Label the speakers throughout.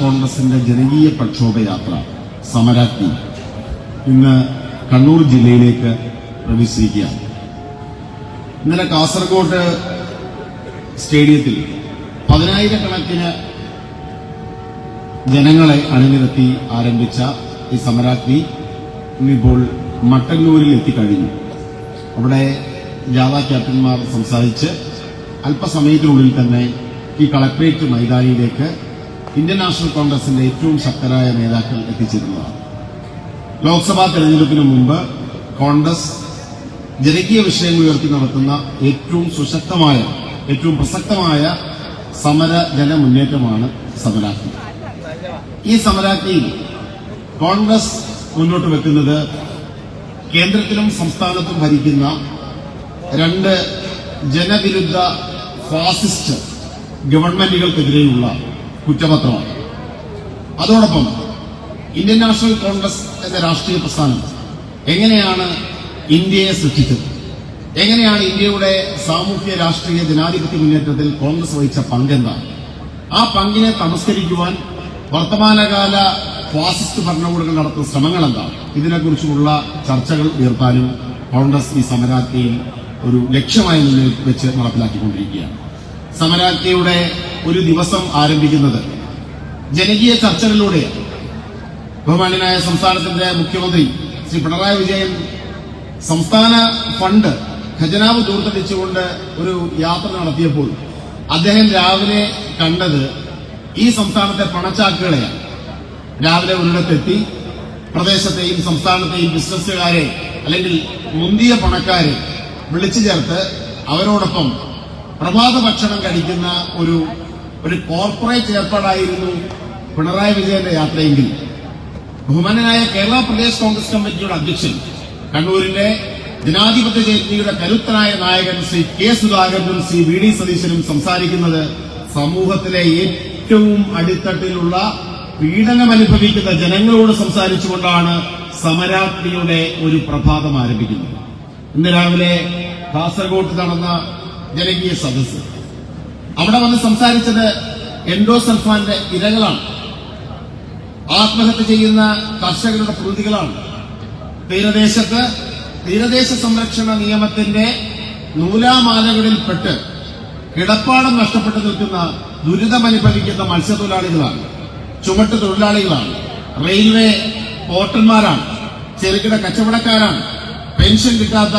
Speaker 1: കോൺഗ്രസിന്റെ ജനകീയ പ്രക്ഷോഭയാത്ര സമരാജ്ഞി ഇന്ന് കണ്ണൂർ ജില്ലയിലേക്ക് പ്രവേശിക്കുകയാണ്. ഇന്നലെ കാസർഗോഡ് സ്റ്റേഡിയത്തിൽ പതിനായിരക്കണക്കിന് ജനങ്ങളെ അണിനിരത്തി ആരംഭിച്ച ഈ സമരാജ്ഞി ഇന്നിപ്പോൾ മട്ടന്നൂരിൽ എത്തിക്കഴിഞ്ഞു. അവിടെ ജാഥാ ക്യാപ്റ്റന്മാർ സംസാരിച്ച് അല്പസമയത്തിനുള്ളിൽ തന്നെ ഈ കളക്ട്രേറ്റ് മൈതാനിയിലേക്ക് ഇന്ത്യൻ നാഷണൽ കോൺഗ്രസിന്റെ ഏറ്റവും ശക്തരായ നേതാക്കൾ എത്തിച്ചേരുന്നതാണ്. ലോക്സഭാ തെരഞ്ഞെടുപ്പിന് മുമ്പ് കോൺഗ്രസ് ജനകീയ വിഷയങ്ങൾ ഉയർത്തി നടത്തുന്ന ഏറ്റവും സുശക്തമായ ഏറ്റവും പ്രസക്തമായ സമര ജനമുന്നേറ്റമാണ് സമരാജ്ഞി. ഈ സമരാജ്ഞിയിൽ കോൺഗ്രസ് മുന്നോട്ട് വെക്കുന്നത് കേന്ദ്രത്തിലും സംസ്ഥാനത്തും ഭരിക്കുന്ന രണ്ട് ജനവിരുദ്ധ ഫാസിസ്റ്റ് ഗവൺമെന്റുകൾക്കെതിരെയുള്ള കുറ്റപത്രമാണ്. അതോടൊപ്പം ഇന്ത്യൻ നാഷണൽ കോൺഗ്രസ് എന്ന രാഷ്ട്രീയ പ്രസ്ഥാനം എങ്ങനെയാണ് ഇന്ത്യയെ സൃഷ്ടിച്ചത്? എങ്ങനെയാണ് ഇന്ത്യയുടെ സാമൂഹ്യ രാഷ്ട്രീയ ജനാധിപത്യ മുന്നേറ്റത്തിൽ കോൺഗ്രസ് വഹിച്ച പങ്കെന്താണ്? ആ പങ്കിനെ തമസ്കരിക്കുവാൻ വർത്തമാനകാല ഫാസിസ്റ്റ് ഭരണകൂടങ്ങൾ നടത്തുന്ന ശ്രമങ്ങൾ എന്താ ഇതിനെക്കുറിച്ചുള്ള ചർച്ചകൾ ഉയർത്താനും കോൺഗ്രസ് ഈ സമരാജ്ഞയിൽ ഒരു ലക്ഷ്യമായി മുന്നിൽ വെച്ച് നടപ്പിലാക്കിക്കൊണ്ടിരിക്കുകയാണ്. സമരാജ്ഞയുടെ ഒരു ദിവസം ആരംഭിക്കുന്നത് ജനകീയ ചർച്ചകളിലൂടെയാണ്. ബഹുമാന്യനായ സംസ്ഥാനത്തിന്റെ മുഖ്യമന്ത്രി ശ്രീ പിണറായി വിജയൻ സംസ്ഥാന ഫണ്ട് ഖജനാവ് ദൂർത്തടിച്ചുകൊണ്ട് ഒരു യാത്ര നടത്തിയപ്പോൾ അദ്ദേഹം രാവിലെ കണ്ടത് ഈ സംസ്ഥാനത്തെ പണച്ചാക്കുകളെയാണ്. രാവിലെ ഒരിടത്തെത്തി പ്രദേശത്തെയും സംസ്ഥാനത്തെയും ബിസിനസ്സുകാരെ അല്ലെങ്കിൽ മുന്തിയ പണക്കാരെ വിളിച്ചു ചേർത്ത് അവരോടൊപ്പം പ്രഭാത ഭക്ഷണം കഴിക്കുന്ന ഒരു ഒരു കോർപ്പറേറ്റ് ഏർപ്പാടായിരുന്നു പിണറായി വിജയന്റെ യാത്രയെങ്കിൽ. ബഹുമാനനായ കേരള പ്രദേശ് കോൺഗ്രസ് കമ്മിറ്റിയുടെ അധ്യക്ഷൻ കണ്ണൂരിന്റെ ജനാധിപത്യ ജയന്തിയുടെ കരുത്തനായ നായകൻ ശ്രീ കെ സുധാകരനും ശ്രീ വി ഡി സതീശനും സംസാരിക്കുന്നത് സമൂഹത്തിലെ ഏറ്റവും അടിത്തട്ടിലുള്ള പീഡനം അനുഭവിക്കുന്ന ജനങ്ങളോട് സംസാരിച്ചുകൊണ്ടാണ് സമരാഗ്നിയുടെ ഒരു പ്രഭാതം ആരംഭിക്കുന്നത്. ഇന്ന് രാവിലെ കാസർഗോഡ് നടന്ന ജനകീയ സദസ് അവിടെ വന്ന് സംസാരിച്ചത് എൻഡോസൾഫാന്റെ ഇരകളാണ്. ആത്മഹത്യ ചെയ്യുന്ന കർഷകരുടെ പ്രതികളാണ്. തീരദേശത്ത് തീരദേശ സംരക്ഷണ നിയമത്തിന്റെ നൂലാമാലകളിൽപ്പെട്ട് കിടപ്പാടം നഷ്ടപ്പെട്ടു നിൽക്കുന്ന ദുരിതമനുഭവിക്കുന്ന മത്സ്യത്തൊഴിലാളികളാണ്. ചുമട്ട് തൊഴിലാളികളാണ്. റെയിൽവേ പോർട്ടന്മാരാണ് ചെറുകിട കച്ചവടക്കാരാണ്. പെൻഷൻ കിട്ടാത്ത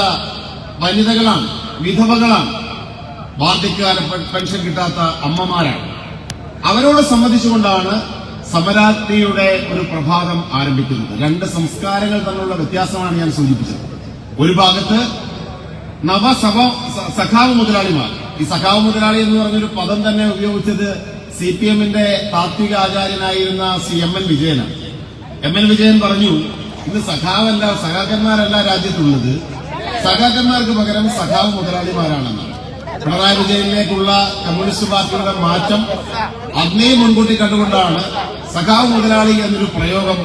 Speaker 1: വനിതകളാണ്. വിധവകളാണ്. വാർദ്ധക്യകാല പെൻഷൻ കിട്ടാത്ത അമ്മമാരാണ്. അവരോട് സംബന്ധിച്ചുകൊണ്ടാണ് സമരാഗ്നിയുടെ ഒരു പ്രഭാതം ആരംഭിക്കുന്നത്. രണ്ട് സംസ്കാരങ്ങൾ തമ്മിലുള്ള വ്യത്യാസമാണ് ഞാൻ സൂചിപ്പിച്ചത്. ഒരു ഭാഗത്ത് നവസഭ സഖാവ് മുതലാളിമാർ. ഈ സഖാവ് മുതലാളി എന്ന് പറഞ്ഞൊരു പദം തന്നെ ഉപയോഗിച്ചത് സി പി എമ്മിന്റെ താത്വിക ആചാര്യനായിരുന്ന സി എം എൻ വിജയനാണ്. എം എൻ വിജയൻ പറഞ്ഞു ഇന്ന് സഖാവല്ല സഖാക്കന്മാരല്ല രാജ്യത്തുള്ളത്. സഖാക്കന്മാർക്ക് പകരം സഖാവ് മുതലാളിമാരാണെന്നാണ്. പിണറായി വിജയനിലേക്കുള്ള കമ്മ്യൂണിസ്റ്റ് പാർട്ടിയുടെ മാറ്റം അന്നേ മുൻകൂട്ടി കണ്ടുകൊണ്ടാണ് സഖാവ് മുതലാളി എന്നൊരു പ്രയോഗം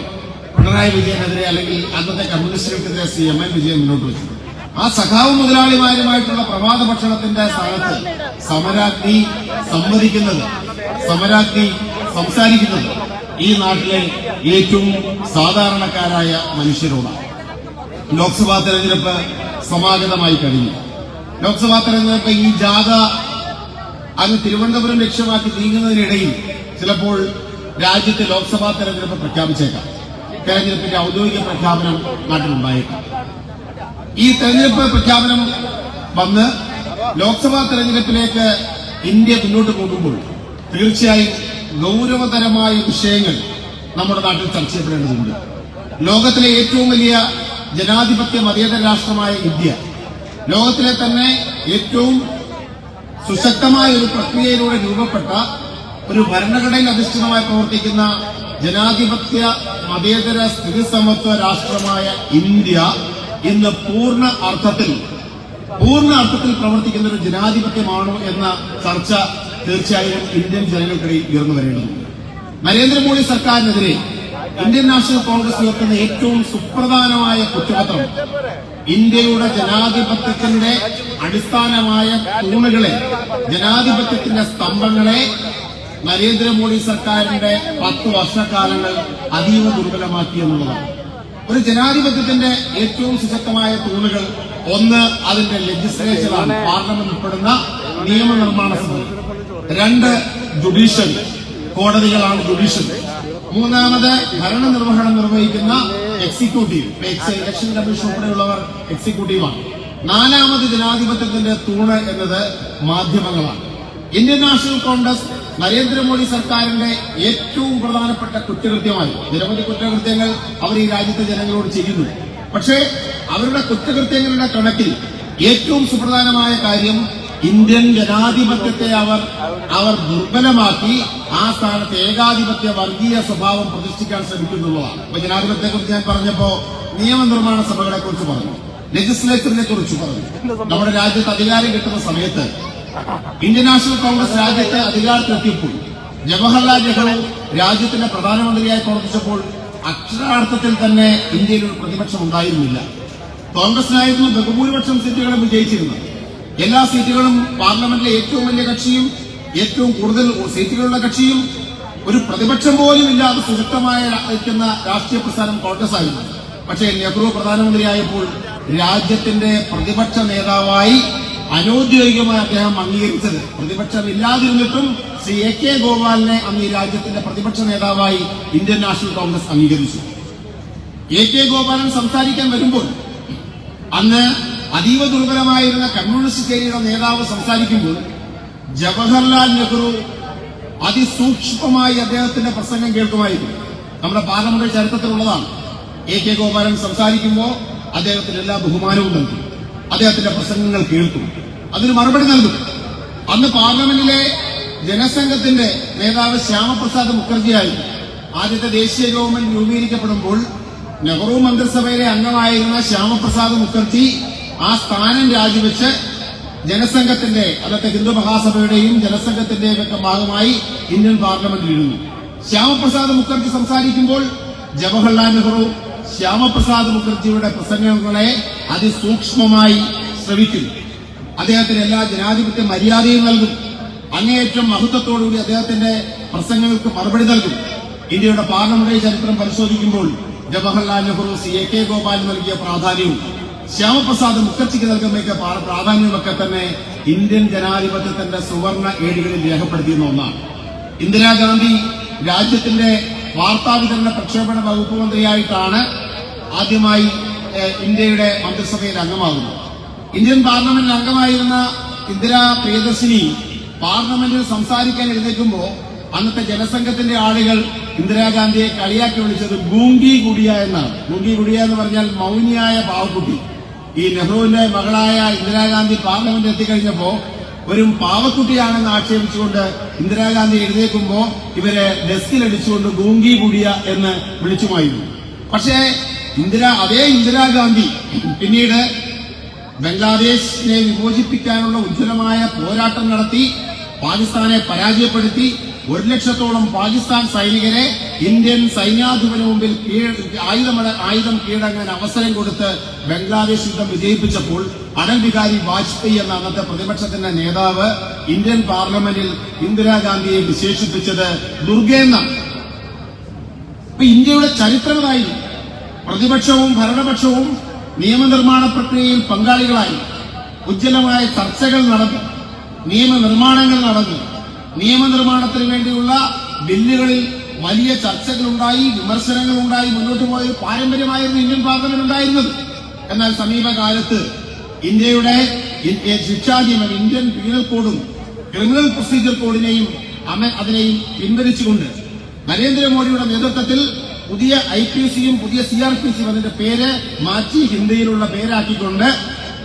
Speaker 1: പിണറായി വിജയനെതിരെ അല്ലെങ്കിൽ അന്നത്തെ കമ്മ്യൂണിസ്റ്റുകൾക്കെതിരെ സി എം എൻ വിജയൻ മുന്നോട്ട് വെച്ചത്. ആ സഖാവ് മുതലാളിമാരുമായിട്ടുള്ള പ്രഭാത ഭക്ഷണത്തിന്റെ സ്ഥാനത്ത് സമരാഗ്നി സംവദിക്കുന്നത് സമരാഗ്നി സംസാരിക്കുന്നത് ഈ നാട്ടിലെ ഏറ്റവും സാധാരണക്കാരായ മനുഷ്യരോടാണ്. ലോക്സഭാ തെരഞ്ഞെടുപ്പ് സമാഗതമായി കഴിഞ്ഞു. ലോക്സഭാ തെരഞ്ഞെടുപ്പ് ഈ ജാഥ അങ്ങ് തിരുവനന്തപുരം ലക്ഷ്യമാക്കി നീങ്ങുന്നതിനിടയിൽ ചിലപ്പോൾ രാജ്യത്തെ ലോക്സഭാ തെരഞ്ഞെടുപ്പ് പ്രഖ്യാപിച്ചേക്കാം. തെരഞ്ഞെടുപ്പിന്റെ ഔദ്യോഗിക പ്രഖ്യാപനം നാട്ടിലുണ്ടായേക്കാം. ഈ തെരഞ്ഞെടുപ്പ് പ്രഖ്യാപനം വന്ന് ലോക്സഭാ തെരഞ്ഞെടുപ്പിലേക്ക് ഇന്ത്യ മുന്നോട്ട് പോകുമ്പോൾ തീർച്ചയായും ഗൗരവതരമായ വിഷയങ്ങൾ നമ്മുടെ നാട്ടിൽ ചർച്ച ചെയ്യപ്പെടേണ്ടതുണ്ട്. ലോകത്തിലെ ഏറ്റവും വലിയ ജനാധിപത്യ മതേതര രാഷ്ട്രമായ ഇന്ത്യ ലോകത്തിലെ തന്നെ ഏറ്റവും സുശക്തമായ ഒരു പ്രക്രിയയിലൂടെ രൂപപ്പെട്ട ഒരു ഭരണഘടനയിൽ അധിഷ്ഠിതമായി പ്രവർത്തിക്കുന്ന ജനാധിപത്യ മതേതര സ്ഥിതിസമത്വ രാഷ്ട്രമായ ഇന്ത്യ ഇന്ന് പൂർണ അർത്ഥത്തിൽ പൂർണ അർത്ഥത്തിൽ പ്രവർത്തിക്കുന്ന ഒരു ജനാധിപത്യമാണോ എന്ന ചർച്ച തീർച്ചയായും ഇന്ത്യൻ ജനങ്ങൾക്കിടയിൽ ഉയർന്നു വരേണ്ടതുണ്ട്. നരേന്ദ്രമോദി സർക്കാരിനെതിരെ ഇന്ത്യൻ നാഷണൽ കോൺഗ്രസ് ഉയർത്തുന്ന ഏറ്റവും സുപ്രധാനമായ കുറ്റപത്രം ഇന്ത്യയുടെ ജനാധിപത്യത്തിന്റെ അടിസ്ഥാനമായ തൂണുകളെ ജനാധിപത്യത്തിന്റെ സ്തംഭങ്ങളെ നരേന്ദ്രമോദി സർക്കാരിന്റെ പത്ത് വർഷക്കാലങ്ങൾ അതീവ ദുർബലമാക്കി എന്നുള്ളതാണ്. ഒരു ജനാധിപത്യത്തിന്റെ ഏറ്റവും സുശക്തമായ തൂണുകൾ ഒന്ന് അതിന്റെ ലെജിസ്ലേഷനാണ് പാർലമെന്റ് ഉൾപ്പെടുന്ന നിയമനിർമ്മാണ സമിതി. രണ്ട് ജുഡീഷ്യൽ കോടതികളാണ് ജുഡീഷ്യൽ മൂന്നാമത് ഭരണനിർവഹണം നിർവഹിക്കുന്ന എക്സിക്യൂട്ടീവ്. ഇലക്ഷൻ കമ്മീഷൻ ഉൾപ്പെടെയുള്ളവർ എക്സിക്യൂട്ടീവാണ്. നാലാമത് ജനാധിപത്യത്തിന്റെ തൂണ് എന്നത് മാധ്യമങ്ങളാണ്. ഇന്ത്യൻ നാഷണൽ കോൺഗ്രസ് നരേന്ദ്രമോദി സർക്കാരിന്റെ ഏറ്റവും പ്രധാനപ്പെട്ട കുറ്റകൃത്യമായി. നിരവധി കുറ്റകൃത്യങ്ങൾ അവർ ഈ രാജ്യത്തെ ജനങ്ങളോട് ചെയ്യുന്നു. പക്ഷേ അവരുടെ കുറ്റകൃത്യങ്ങളുടെ കണക്കിൽ ഏറ്റവും സുപ്രധാനമായ കാര്യം ഇന്ത്യൻ ജനാധിപത്യത്തെ അവർ അവർ ദുർബലമാക്കി ആ സ്ഥാനത്ത് ഏകാധിപത്യ വർഗീയ സ്വഭാവം പ്രതിഷ്ഠിക്കാൻ ശ്രമിക്കുന്നുള്ളതാണ്. അപ്പൊ ജനാധിപത്യത്തെക്കുറിച്ച് ഞാൻ പറഞ്ഞപ്പോ നിയമനിർമ്മാണ സഭകളെ കുറിച്ച് പറഞ്ഞു. ലെജിസ്ലേച്ചറിനെ കുറിച്ച് പറഞ്ഞു. നമ്മുടെ രാജ്യത്ത് അധികാരം കിട്ടുന്ന സമയത്ത് ഇന്ത്യൻ നാഷണൽ കോൺഗ്രസ് രാജ്യത്തെ അധികാരത്തിലെത്തിയപ്പോൾ ജവഹർലാൽ നെഹ്റു രാജ്യത്തിന്റെ പ്രധാനമന്ത്രിയായി പ്രവർത്തിച്ചപ്പോൾ അക്ഷരാർത്ഥത്തിൽ തന്നെ ഇന്ത്യയിൽ ഒരു പ്രതിപക്ഷം ഉണ്ടായിരുന്നില്ല. കോൺഗ്രസിനായിരുന്നു ബഹുഭൂരിപക്ഷം സീറ്റുകളും വിജയിച്ചിരുന്നത്. എല്ലാ സീറ്റുകളും പാർലമെന്റിലെ ഏറ്റവും വലിയ കക്ഷിയും ഏറ്റവും കൂടുതൽ സീറ്റുകളുള്ള കക്ഷിയും ഒരു പ്രതിപക്ഷം പോലും ഇല്ലാതെ സുശക്തമായ നിൽക്കുന്ന രാഷ്ട്രീയ പ്രസ്ഥാനം കോൺഗ്രസ് ആയിരുന്നു. പക്ഷേ നെഹ്റു പ്രധാനമന്ത്രിയായപ്പോൾ രാജ്യത്തിന്റെ പ്രതിപക്ഷ നേതാവായി അനൌദ്യോഗികമായി അദ്ദേഹം അംഗീകരിച്ചത്. പ്രതിപക്ഷം ഇല്ലാതിരുന്നിട്ടും ശ്രീ എ കെ ഗോപാലിനെ അന്ന് ഈ രാജ്യത്തിന്റെ പ്രതിപക്ഷ നേതാവായി ഇന്ത്യൻ നാഷണൽ കോൺഗ്രസ് അംഗീകരിച്ചു. എ കെ ഗോപാലൻ സംസാരിക്കാൻ വരുമ്പോൾ അന്ന് അതീവ ദുർബലമായിരുന്ന കമ്മ്യൂണിസ്റ്റ് ചേരിയുടെ നേതാവ് സംസാരിക്കുമ്പോൾ ജവഹർലാൽ നെഹ്റു അതിസൂക്ഷ്മമായി അദ്ദേഹത്തിന്റെ പ്രസംഗം കേൾക്കുമായിരുന്നു. നമ്മുടെ പാർലമെന്റ് ചരിത്രത്തിലുള്ളതാണ്. എ കെ ഗോപാലൻ സംസാരിക്കുമ്പോൾ അദ്ദേഹത്തിന് എല്ലാ ബഹുമാനവും നൽകും. അദ്ദേഹത്തിന്റെ പ്രസംഗങ്ങൾ കേൾക്കും. അതിന് മറുപടി നൽകും. അന്ന് പാർലമെന്റിലെ ജനസംഘത്തിന്റെ നേതാവ് ശ്യാമപ്രസാദ് മുഖർജിയായിരുന്നു ആദ്യത്തെ ദേശീയ ഗവൺമെന്റ് രൂപീകരിക്കപ്പെടുമ്പോൾ നെഹ്റു മന്ത്രിസഭയിലെ അംഗമായിരുന്ന ശ്യാമപ്രസാദ് മുഖർജി ആ സ്ഥാനം രാജിവെച്ച് ജനസംഘത്തിന്റെ അന്നത്തെ ഹിന്ദു മഹാസഭയുടെയും ജനസംഘത്തിന്റെയും ഒക്കെ ഭാഗമായി ഇന്ത്യൻ പാർലമെന്റിൽ ഇരുന്നു ശ്യാമപ്രസാദ് മുഖർജി സംസാരിക്കുമ്പോൾ ജവഹർലാൽ നെഹ്റു ശ്യാമപ്രസാദ് മുഖർജിയുടെ പ്രസംഗങ്ങളെ അതിസൂക്ഷ്മമായി ശ്രവിക്കുന്നു. അദ്ദേഹത്തിന് എല്ലാ ജനാധിപത്യ മര്യാദയും നൽകും അങ്ങേയറ്റം മഹത്വത്തോടുകൂടി അദ്ദേഹത്തിന്റെ പ്രസംഗങ്ങൾക്ക് മറുപടി നൽകും ഇന്ത്യയുടെ പാർലമെന്ററി ചരിത്രം പരിശോധിക്കുമ്പോൾ Jawaharlal Nehru C A K Gopal നൽകിയ പ്രാധാന്യവും ശ്യാമപ്രസാദ് മുഖർജിക്ക് നൽകുന്ന പ്രാധാന്യമൊക്കെ തന്നെ ഇന്ത്യൻ ജനാധിപത്യത്തിന്റെ സുവർണ ഏടുകളിൽ രേഖപ്പെടുത്തിയിരുന്ന ഒന്നാണ്. ഇന്ദിരാഗാന്ധി രാജ്യത്തിന്റെ വാർത്താവിതരണ പ്രക്ഷേപണ വകുപ്പ് മന്ത്രിയായിട്ടാണ് ആദ്യമായി ഇന്ത്യയുടെ മന്ത്രിസഭയിൽ അംഗമാകുന്നത്. ഇന്ത്യൻ പാർലമെന്റിൽ അംഗമായിരുന്ന ഇന്ദിരാ പ്രിയദർശിനി പാർലമെന്റിൽ സംസാരിക്കാൻ എഴുന്നേൽക്കുമ്പോൾ അന്നത്തെ ജനസംഘത്തിന്റെ ആളുകൾ ഇന്ദിരാഗാന്ധിയെ കളിയാക്കി വിളിച്ചത് ഗൂങ്കി ഗുഡിയ എന്നാണ്. ഗൂങ്കി ഗുഡിയ എന്ന് പറഞ്ഞാൽ മൗനിയായ പാവക്കുട്ടി ഈ നെഹ്റുവിന്റെ മകളായ ഇന്ദിരാഗാന്ധി പാർലമെന്റ് എത്തിക്കഴിഞ്ഞപ്പോ ഒരു പാവക്കുട്ടിയാണെന്ന് ആക്ഷേപിച്ചുകൊണ്ട് ഇന്ദിരാഗാന്ധി എഴുന്നേൽക്കുമ്പോ ഇവരെ ഡെസ്കിലടിച്ചുകൊണ്ട് ഗൂങ്കി കൂടിയ എന്ന് വിളിച്ചുമായിരുന്നു. പക്ഷേ ഇന്ദിരാ അതേ ഇന്ദിരാഗാന്ധി പിന്നീട് ബംഗ്ലാദേശിനെ വിമോചിപ്പിക്കാനുള്ള ഉജ്ജ്വലമായ പോരാട്ടം നടത്തി പാകിസ്ഥാനെ പരാജയപ്പെടുത്തി ഒരു ലക്ഷത്തോളം പാകിസ്ഥാൻ സൈനികരെ ഇന്ത്യൻ സൈന്യാധിപന് മുമ്പിൽ ആയുധം ആയുധം കീഴടങ്ങാൻ അവസരം കൊടുത്ത് ബംഗ്ലാദേശ് യുദ്ധം വിജയിപ്പിച്ചപ്പോൾ അടൽ ബിഹാരി വാജ്പേയി എന്ന അന്നത്തെ പ്രതിപക്ഷത്തിന്റെ നേതാവ് ഇന്ത്യൻ പാർലമെന്റിൽ ഇന്ദിരാഗാന്ധിയെ വിശേഷിപ്പിച്ചത് ദുർഗയെന്നാണ് അപ്പൊ ഇന്ത്യയുടെ ചരിത്രമായി പ്രതിപക്ഷവും ഭരണപക്ഷവും നിയമനിർമ്മാണ പ്രക്രിയയിൽ പങ്കാളികളായി. ഉജ്ജ്വലമായ ചർച്ചകൾ നടന്നു. നിയമനിർമ്മാണങ്ങൾ നടന്നു. നിയമനിർമ്മാണത്തിന് വേണ്ടിയുള്ള ബില്ലുകളിൽ വലിയ ചർച്ചകളുണ്ടായി വിമർശനങ്ങളുണ്ടായി മുന്നോട്ട് പോയ പാരമ്പര്യമായിരുന്നു ഇന്ത്യൻ പാർലമെന്റ് ഉണ്ടായിരുന്നത്. എന്നാൽ സമീപകാലത്ത് ഇന്ത്യയുടെ ശിക്ഷാ നിയമം ഇന്ത്യൻ പീനൽ കോഡും ക്രിമിനൽ പ്രൊസീജിയർ കോഡിനെയും അതിനെയും പിൻവലിച്ചുകൊണ്ട് നരേന്ദ്രമോദിയുടെ നേതൃത്വത്തിൽ പുതിയ ഐ പി സിയും പുതിയ സി ആർ പി സിയും അതിന്റെ പേര് മാറ്റി ഹിന്ദിയിലുള്ള പേരാക്കിക്കൊണ്ട്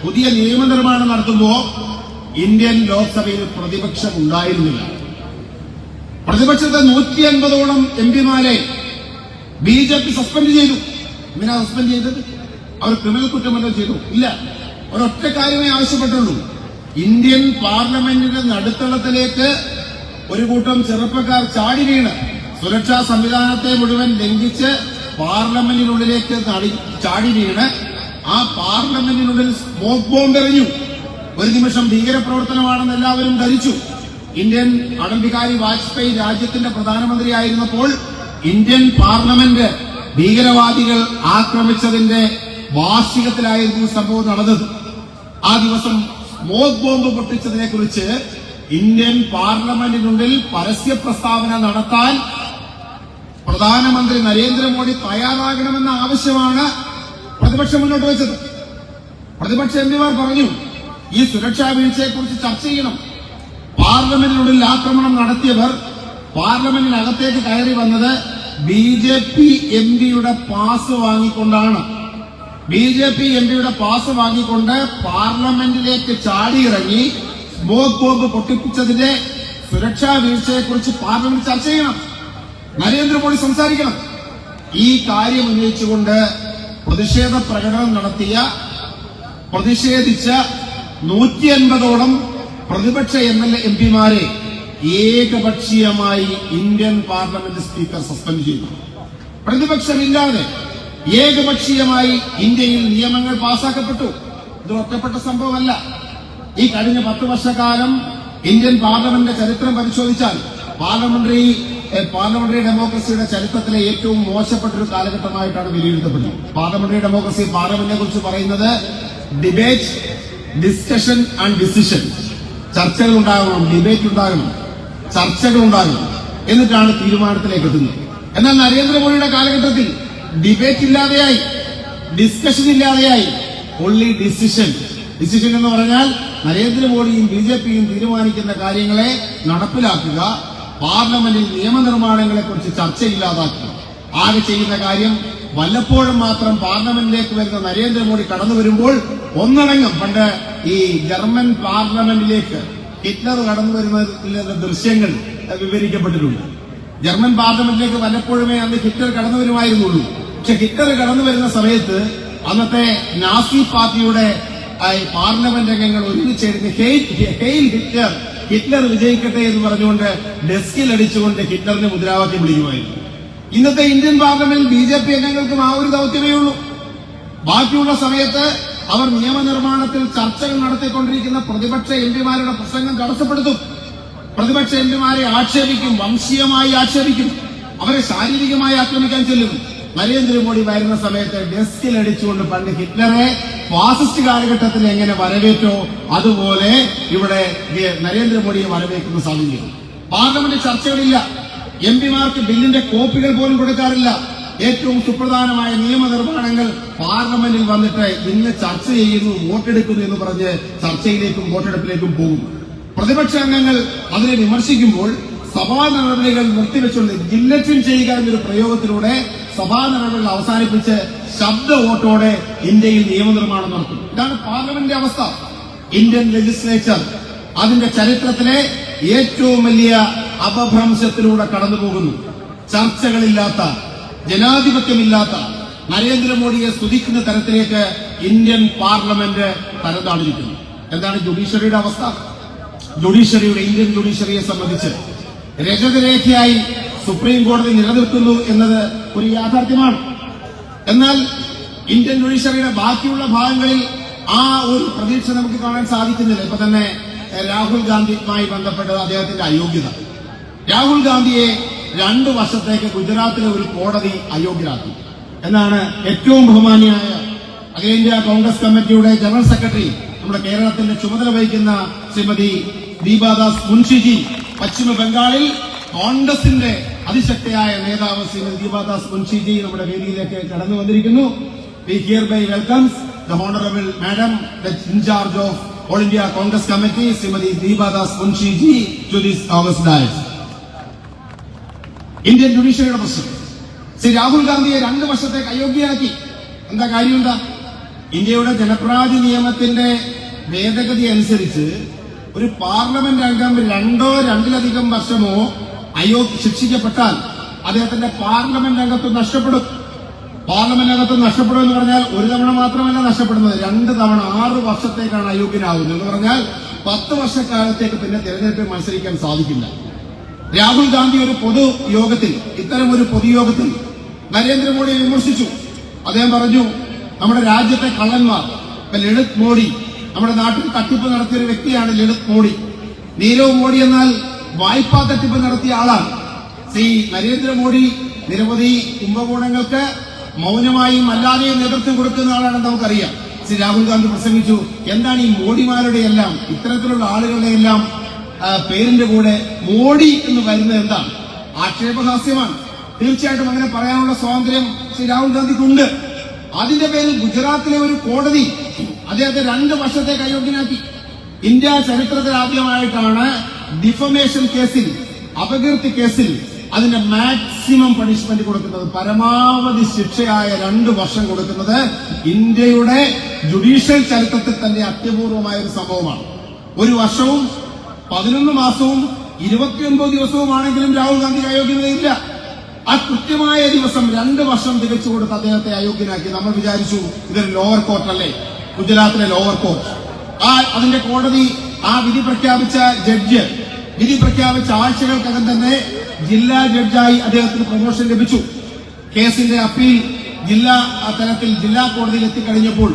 Speaker 1: പുതിയ നിയമനിർമ്മാണം നടത്തുമ്പോൾ ഇന്ത്യൻ ലോക്സഭയിൽ പ്രതിപക്ഷം ഉണ്ടായിരുന്നില്ല. പ്രതിപക്ഷത്തെ നൂറ്റി അൻപതോളം എം പിമാരെ ബി ജെ പി സസ്പെൻഡ് ചെയ്തു. എന്തിനാ സസ്പെൻഡ് ചെയ്തത്? അവർ ക്രിമിനൽ കുറ്റമല്ലോ ചെയ്തു. ഇല്ല ഒരൊറ്റ കാര്യമേ ആവശ്യപ്പെട്ടുള്ളൂ. ഇന്ത്യൻ പാർലമെന്റിന്റെ നടുത്തളത്തിലേക്ക് ഒരു കൂട്ടം ചെറുപ്പക്കാർ ചാടി വീണ് സുരക്ഷാ സംവിധാനത്തെ മുഴുവൻ ലംഘിച്ച് പാർലമെന്റിനുള്ളിലേക്ക് ചാടി വീണ് ആ പാർലമെന്റിനുള്ളിൽ സ്മോക്ക് ബോംബ് എറിഞ്ഞു ഒരു നിമിഷം ഭീകരപ്രവർത്തനമാണെന്ന് എല്ലാവരും ധരിച്ചു. ഇന്ത്യൻ അടൽ ബിഹാരി വാജ്പേയി രാജ്യത്തിന്റെ പ്രധാനമന്ത്രിയായിരുന്നപ്പോൾ ഇന്ത്യൻ പാർലമെന്റ് ഭീകരവാദികൾ ആക്രമിച്ചതിന്റെ വാർഷികത്തിലായിരുന്നു സംഭവം നടന്നത്. ആ ദിവസം മോക് ബോംബ് പൊട്ടിച്ചതിനെ കുറിച്ച് ഇന്ത്യൻ പാർലമെന്റിനുള്ളിൽ പരസ്യ പ്രസ്താവന നടത്താൻ പ്രധാനമന്ത്രി നരേന്ദ്രമോദി തയ്യാറാകണമെന്ന ആവശ്യമാണ് പ്രതിപക്ഷം മുന്നോട്ട് വെച്ചത്. പ്രതിപക്ഷ എംപിമാർ പറഞ്ഞു ഈ സുരക്ഷാ വീഴ്ചയെക്കുറിച്ച് ചർച്ച ചെയ്യണം. പാർലമെന്റിനുള്ളിൽ ആക്രമണം നടത്തിയവർ പാർലമെന്റിനകത്തേക്ക് കയറി വന്നത് ബി ജെ പി എം പിയുടെ പാസ് വാങ്ങിക്കൊണ്ടാണ്. ബി ജെ പി എം പിയുടെ പാസ് വാങ്ങിക്കൊണ്ട് പാർലമെന്റിലേക്ക് ചാടിയിറങ്ങി സ്മോക്ക് ബോംബ് പൊട്ടിപ്പിച്ചതിന്റെ സുരക്ഷാ വീഴ്ചയെക്കുറിച്ച് പാർലമെന്റ് ചർച്ച ചെയ്യണം. നരേന്ദ്രമോദി സംസാരിക്കണം. ഈ കാര്യം ഉന്നയിച്ചുകൊണ്ട് പ്രതിഷേധ പ്രകടനം നടത്തിയ പ്രതിഷേധിച്ച നൂറ്റി അൻപതോളം പ്രതിപക്ഷ എം എൽ എം പിമാരെ ഏകപക്ഷീയമായി ഇന്ത്യൻ പാർലമെന്റ് സ്പീക്കർ സസ്പെൻഡ് ചെയ്തു. പ്രതിപക്ഷമില്ലാതെ ഏകപക്ഷീയമായി ഇന്ത്യയിൽ നിയമങ്ങൾ പാസാക്കപ്പെട്ടു. ഇത് ഒറ്റപ്പെട്ട സംഭവമല്ല. ഈ കഴിഞ്ഞ പത്ത് വർഷക്കാലം ഇന്ത്യൻ പാർലമെന്റിന്റെ ചരിത്രം പരിശോധിച്ചാൽ പാർലമെന്ററി പാർലമെന്ററി ഡെമോക്രസിയുടെ ചരിത്രത്തിലെ ഏറ്റവും മോശപ്പെട്ട ഒരു കാലഘട്ടമായിട്ടാണ് വിലയിരുത്തപ്പെടുന്നത്. പാർലമെന്ററി ഡെമോക്രസി പാർലമെന്റിനെ കുറിച്ച് പറയുന്നത് ഡിബേറ്റ് ഡിസ്കഷൻ ആൻഡ് ഡിസിഷൻ. ചർച്ചകൾ ഉണ്ടാകണം ഡിബേറ്റ് ഉണ്ടാകണം ചർച്ചകൾ ഉണ്ടാകണം എന്നിട്ടാണ് തീരുമാനത്തിലേക്ക് എത്തുന്നത്. എന്നാൽ നരേന്ദ്രമോദിയുടെ കാലഘട്ടത്തിൽ ഡിബേറ്റ് ഇല്ലാതെയായി ഡിസ്കഷൻ ഇല്ലാതെയായി ഒള്ളി ഡിസിഷൻ ഡിസിഷൻ എന്ന് പറഞ്ഞാൽ നരേന്ദ്രമോദിയും ബി ജെ പിയും തീരുമാനിക്കുന്ന കാര്യങ്ങളെ നടപ്പിലാക്കുക പാർലമെന്റിൽ നിയമനിർമ്മാണങ്ങളെ കുറിച്ച് ചർച്ചയില്ലാതാക്കുക. ആകെ ചെയ്യുന്ന കാര്യം വല്ലപ്പോഴും മാത്രം പാർലമെന്റിലേക്ക് വരുന്ന നരേന്ദ്രമോദി കടന്നു വരുമ്പോൾ ഒന്നടങ്കം പണ്ട് ഈ ജർമ്മൻ പാർലമെന്റിലേക്ക് ഹിറ്റ്ലർ കടന്നു വരുന്നതിന്റെ ദൃശ്യങ്ങൾ വിവരിക്കപ്പെട്ടിട്ടുണ്ട്. ജർമ്മൻ പാർലമെന്റിലേക്ക് വല്ലപ്പോഴുമേ അന്ന് ഹിറ്റ്ലർ കടന്നു വരുമായിരുന്നുള്ളൂ. പക്ഷെ ഹിറ്റ്ലർ കടന്നു വരുന്ന സമയത്ത് അന്നത്തെ നാസി പാർട്ടിയുടെ പാർലമെന്റ് അംഗങ്ങൾ ഒരുമിച്ചെഴുതി ഹെയിൽ ഹിറ്റ്ലർ ഹിറ്റ്ലർ വിജയിക്കട്ടെ എന്ന് പറഞ്ഞുകൊണ്ട് ഡെസ്കിൽ അടിച്ചുകൊണ്ട് ഹിറ്റ്ലറിന്റെ മുദ്രാവാക്യം വിളിക്കുമായിരുന്നു. ഇന്നത്തെ Indian parliament B J P അംഗങ്ങൾക്കും ആ ഒരു ദൗത്യമേ ഉള്ളൂ. ബാക്കിയുള്ള സമയത്ത് അവർ നിയമനിർമ്മാണത്തിൽ ചർച്ചകൾ നടത്തിക്കൊണ്ടിരിക്കുന്ന പ്രതിപക്ഷ എം പിമാരുടെ പ്രസംഗം തടസ്സപ്പെടുത്തും. പ്രതിപക്ഷ എം പിമാരെ ആക്ഷേപിക്കും വംശീയമായി ആക്ഷേപിക്കും. അവരെ ശാരീരികമായി ആക്രമിക്കാൻ ചെല്ലും. നരേന്ദ്രമോദി വരുന്ന സമയത്ത് ഡെസ്കിൽ അടിച്ചുകൊണ്ട് പണ്ട് ഹിറ്റ്ലറെ ഫാസിസ്റ്റ് കാലഘട്ടത്തിൽ എങ്ങനെ വരവേറ്റോ അതുപോലെ ഇവിടെ നരേന്ദ്രമോദിയെ വരവേക്കുന്ന സാഹചര്യം. പാർലമെന്റ് ചർച്ചകളില്ല. എം പിമാർക്ക് ബില്ലിന്റെ കോപ്പികൾ പോലും കൊടുക്കാറില്ല. ഏറ്റവും സുപ്രധാനമായ നിയമനിർമ്മാണങ്ങൾ പാർലമെന്റിൽ വന്നിട്ട് ഇന്ന് ചർച്ച ചെയ്യുന്നു വോട്ടെടുക്കുന്നു എന്ന് പറഞ്ഞ് ചർച്ചയിലേക്കും വോട്ടെടുപ്പിലേക്കും പോകും. പ്രതിപക്ഷ അംഗങ്ങൾ അതിനെ വിമർശിക്കുമ്പോൾ സഭാ നടപടികൾ നിർത്തിവെച്ചുകൊണ്ട് ഗില്ലറ്റിൻ ചെയ്യുക എന്നൊരു പ്രയോഗത്തിലൂടെ സഭാ നടപടികൾ അവസാനിപ്പിച്ച് ശബ്ദ വോട്ടോടെ ഇന്ത്യയിൽ നിയമനിർമ്മാണം നടത്തും. ഇതാണ് പാർലമെന്റിന്റെ അവസ്ഥ. ഇന്ത്യൻ ലെജിസ്ലേച്ചർ അതിന്റെ ചരിത്രത്തിലെ ഏറ്റവും വലിയ അപഭ്രംശത്തിലൂടെ കടന്നു പോകുന്നു ചർച്ചകളില്ലാത്ത ജനാധിപത്യമില്ലാത്ത നരേന്ദ്രമോദിയെ സ്തുതിക്കുന്ന തരത്തിലേക്ക് ഇന്ത്യൻ പാർലമെന്റ് തരംതാണിരിക്കുന്നു എന്താണ് ജുഡീഷ്യറിയുടെ അവസ്ഥ? ജുഡീഷ്യറിയുടെ ഇന്ത്യൻ ജുഡീഷ്യറിയെ സംബന്ധിച്ച് രജതരേഖയായി സുപ്രീം കോടതി നിലനിൽക്കുന്നു എന്നത് ഒരു യാഥാർത്ഥ്യമാണ്. എന്നാൽ ഇന്ത്യൻ ജുഡീഷ്യറിയുടെ ബാക്കിയുള്ള ഭാഗങ്ങളിൽ ആ ഒരു പ്രതീക്ഷ നമുക്ക് കാണാൻ സാധിക്കുന്നില്ല. ഇപ്പൊ തന്നെ രാഹുൽ ഗാന്ധിയുമായി ബന്ധപ്പെട്ടത് അദ്ദേഹത്തിന്റെ അയോഗ്യത. രാഹുൽ ഗാന്ധിയെ രണ്ടു വർഷത്തേക്ക് ഗുജറാത്തിലെ ഒരു കോടതി അയോഗ്യരാക്കി. എന്നാണ് ഏറ്റവും ബഹുമാനിയായ അഖിലേന്ത്യാ കോൺഗ്രസ് കമ്മിറ്റിയുടെ ജനറൽ സെക്രട്ടറി നമ്മുടെ കേരളത്തിന്റെ ചുമതല വഹിക്കുന്ന ശ്രീമതി ദീപാദാസ് മുൻഷിജി പശ്ചിമ ബംഗാളിൽ കോൺഗ്രസിന്റെ അതിശക്തിയായ നേതാവ് ശ്രീമതി ദീപാദാസ് മുൻഷിജി നമ്മുടെ വേദിയിലേക്ക് കടന്നു വന്നിരിക്കുന്നു. We here by welcomes the honourable madam the in charge of all India Congress Committee Shrimati Deepadas Munshiji to this August dais Indian ജുഡീഷ്യറിയുടെ പ്രശ്നം. ശ്രീ രാഹുൽ ഗാന്ധിയെ രണ്ട് വർഷത്തെ അയോഗ്യനാക്കി എന്താ കാര്യം എന്താ? ഇന്ത്യയുടെ ജനപ്രാതി നിയമത്തിന്റെ ഭേദഗതി അനുസരിച്ച് ഒരു പാർലമെന്റ് അംഗം രണ്ടോ രണ്ടിലധികം വർഷമോ അയോ ശിക്ഷിക്കപ്പെട്ടാൽ അദ്ദേഹത്തിന്റെ പാർലമെന്റ് അംഗത്വം നഷ്ടപ്പെടും. പാർലമെന്റ് അംഗത്വം നഷ്ടപ്പെടും എന്ന് പറഞ്ഞാൽ ഒരു തവണ മാത്രമല്ല നഷ്ടപ്പെടുന്നത്. രണ്ട് തവണ ആറ് വർഷത്തേക്കാണ് അയോഗ്യനാവുന്നത് എന്ന് പറഞ്ഞാൽ പത്ത് വർഷക്കാലത്തേക്ക് പിന്നെ തെരഞ്ഞെടുപ്പിൽ മത്സരിക്കാൻ സാധിക്കില്ല. രാഹുൽ ഗാന്ധി ഒരു പൊതുയോഗത്തിൽ ഇത്തരം ഒരു പൊതുയോഗത്തിൽ നരേന്ദ്രമോദിയെ വിമർശിച്ചു. അദ്ദേഹം പറഞ്ഞു നമ്മുടെ രാജ്യത്തെ കള്ളന്മാർ ഇപ്പൊ ലളിത് മോഡി നമ്മുടെ നാട്ടിൽ തട്ടിപ്പ് നടത്തിയ ഒരു വ്യക്തിയാണ് ലളിത് മോഡി. നീരവ് മോഡി എന്നാൽ വായ്പാ തട്ടിപ്പ് നടത്തിയ ആളാണ്. ശ്രീ നരേന്ദ്രമോദി നിരവധി കുംഭകോണങ്ങൾക്ക് മൗനമായും അല്ലാതെയും നേതൃത്വം കൊടുക്കുന്ന ആളാണെന്ന് നമുക്കറിയാം. ശ്രീ രാഹുൽ ഗാന്ധി പ്രസംഗിച്ചു എന്താണ് ഈ മോഡിമാരുടെ എല്ലാം ഇത്തരത്തിലുള്ള ആളുകളുടെ എല്ലാം പേരിന്റെ കൂടെ മോഡി എന്ന് വരുന്നത് എന്താണ്? ആക്ഷേപഹാസ്യമാണ്. തീർച്ചയായിട്ടും അങ്ങനെ പറയാനുള്ള സ്വാതന്ത്ര്യം ശ്രീ രാഹുൽ ഗാന്ധിക്കുണ്ട്. അതിന്റെ പേരിൽ ഗുജറാത്തിലെ ഒരു കോടതി അദ്ദേഹത്തെ രണ്ട് വർഷത്തെ കയ്യോഗ്യനാക്കി ഇന്ത്യ ചരിത്രത്തിൽ ആദ്യമായിട്ടാണ് ഡിഫമേഷൻ കേസിൽ അപകീർത്തി കേസിൽ അതിന്റെ മാക്സിമം പണിഷ്മെന്റ് കൊടുക്കുന്നത് പരമാവധി ശിക്ഷയായ രണ്ട് വർഷം കൊടുക്കുന്നത് ഇന്ത്യയുടെ ജുഡീഷ്യൽ ചരിത്രത്തിൽ തന്നെ അത്യപൂർവമായ ഒരു സംഭവമാണ്. ഒരു വർഷവും പതിനൊന്ന് മാസവും ഇരുപത്തിയൊൻപത് ദിവസവുമാണെങ്കിലും രാഹുൽ ഗാന്ധി അയോഗ്യതയില്ല. ആ കൃത്യമായ ദിവസം രണ്ട് വർഷം തികച്ചു കൊടുത്ത് അദ്ദേഹത്തെ അയോഗ്യനാക്കി. നമ്മൾ വിചാരിച്ചു ഇതൊരു ലോവർ കോർട്ടല്ലേ ഗുജറാത്തിലെ ലോവർ കോർട്ട്. ആ അതിന്റെ കോടതി ആ വിധി പ്രഖ്യാപിച്ച ജഡ്ജ് വിധി പ്രഖ്യാപിച്ച ആഴ്ചകൾക്കകം തന്നെ ജില്ലാ ജഡ്ജായി അദ്ദേഹത്തിന് പ്രൊമോഷൻ ലഭിച്ചു. കേസിന്റെ അപ്പീൽ ജില്ലാ തലത്തിൽ ജില്ലാ കോടതിയിൽ എത്തിക്കഴിഞ്ഞപ്പോൾ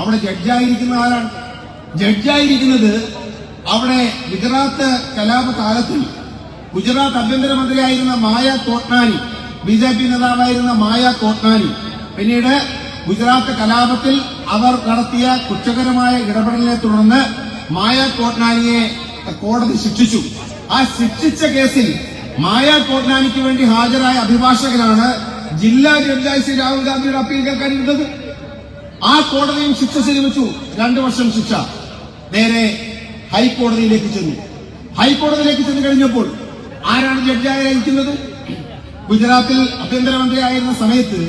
Speaker 1: അവിടെ ജഡ്ജായിരിക്കുന്ന ആരാണ്? ജഡ്ജായിരിക്കുന്നത് അവിടെ ഗുജറാത്ത് കലാപ കാലത്തിൽ Gujarat ആഭ്യന്തരമന്ത്രിയായിരുന്ന Maya Kodnani B J P നേതാവായിരുന്ന മായ കോട്നാനി പിന്നീട് ഗുജറാത്ത് കലാപത്തിൽ അവർ നടത്തിയ കുറ്റകരമായ ഇടപെടലിനെ തുടർന്ന് മായ കോട്നാനിയെ കോടതി ശിക്ഷിച്ചു. ആ ശിക്ഷിച്ച കേസിൽ മായ കോട്നാനിക്ക് വേണ്ടി ഹാജരായ അഭിഭാഷകനാണ് ജില്ലാ ജഡ്ജായി ശ്രീ രാഹുൽ ഗാന്ധിയുടെ അപ്പീൽ കേൾക്കാനിരുന്നത് ആ കോടതിയും ശിക്ഷ ശരിവച്ചു. രണ്ടു വർഷം ശിക്ഷ. നേരെ ഹൈക്കോടതിയിലേക്ക് ചെന്നു. ഹൈക്കോടതിയിലേക്ക് ചെന്ന് കഴിഞ്ഞപ്പോൾ ആരാണ് ജഡ്ജായി അയക്കുന്നത് ഗുജറാത്തിൽ ആഭ്യന്തരമന്ത്രിയായിരുന്ന സമയത്ത്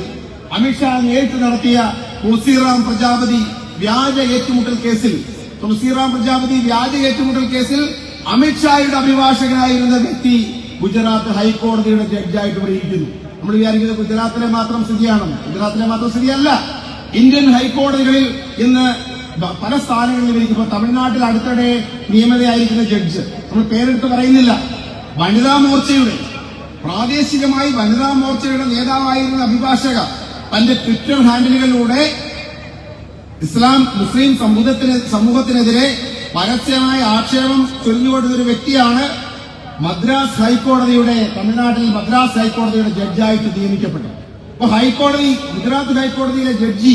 Speaker 1: അമിത്ഷാ നേരിട്ട് നടത്തിയ തുളസിറാം പ്രജാപതി വ്യാജ ഏറ്റുമുട്ടൽ കേസിൽ തുളസിറാം പ്രജാപതി വ്യാജ ഏറ്റുമുട്ടൽ കേസിൽ അമിത്ഷായുടെ അഭിഭാഷകനായിരുന്ന വ്യക്തി ഗുജറാത്ത് ഹൈക്കോടതിയുടെ ജഡ്ജായിട്ട് ഇവിടെ ഇരിക്കുന്നു നമ്മൾ വിചാരിക്കുന്നത് ഗുജറാത്തിലെ മാത്രം സ്ഥിതിയാണെന്ന്. ഗുജറാത്തിലെ മാത്രം സ്ഥിതിയല്ല. ഇന്ത്യൻ ഹൈക്കോടതികളിൽ ഇന്ന് പല സ്ഥാനങ്ങളിലും ഇരിക്കുമ്പോൾ തമിഴ്നാട്ടിൽ അടുത്തിടെ നിയമതയായിരിക്കുന്ന ജഡ്ജ്. നമ്മൾ പേരെടുത്ത് പറയുന്നില്ല. വനിതാ മോർച്ചയുടെ പ്രാദേശികമായി വനിതാ മോർച്ചയുടെ നേതാവായിരുന്ന അഭിഭാഷക തന്റെ ട്വിറ്റർ ഹാൻഡിലുകളിലൂടെ ഇസ്ലാം മുസ്ലിം സമൂഹത്തിന് സമൂഹത്തിനെതിരെ പരസ്യമായ ആക്ഷേപം ചൊരിഞ്ഞുകൊടുത്ത ഒരു വ്യക്തിയാണ് മദ്രാസ് ഹൈക്കോടതിയുടെ തമിഴ്നാട്ടിൽ മദ്രാസ് ഹൈക്കോടതിയുടെ ജഡ്ജായിട്ട് നിയമിക്കപ്പെട്ടു അപ്പൊ ഹൈക്കോടതി ഗുജറാത്ത് ഹൈക്കോടതിയിലെ ജഡ്ജി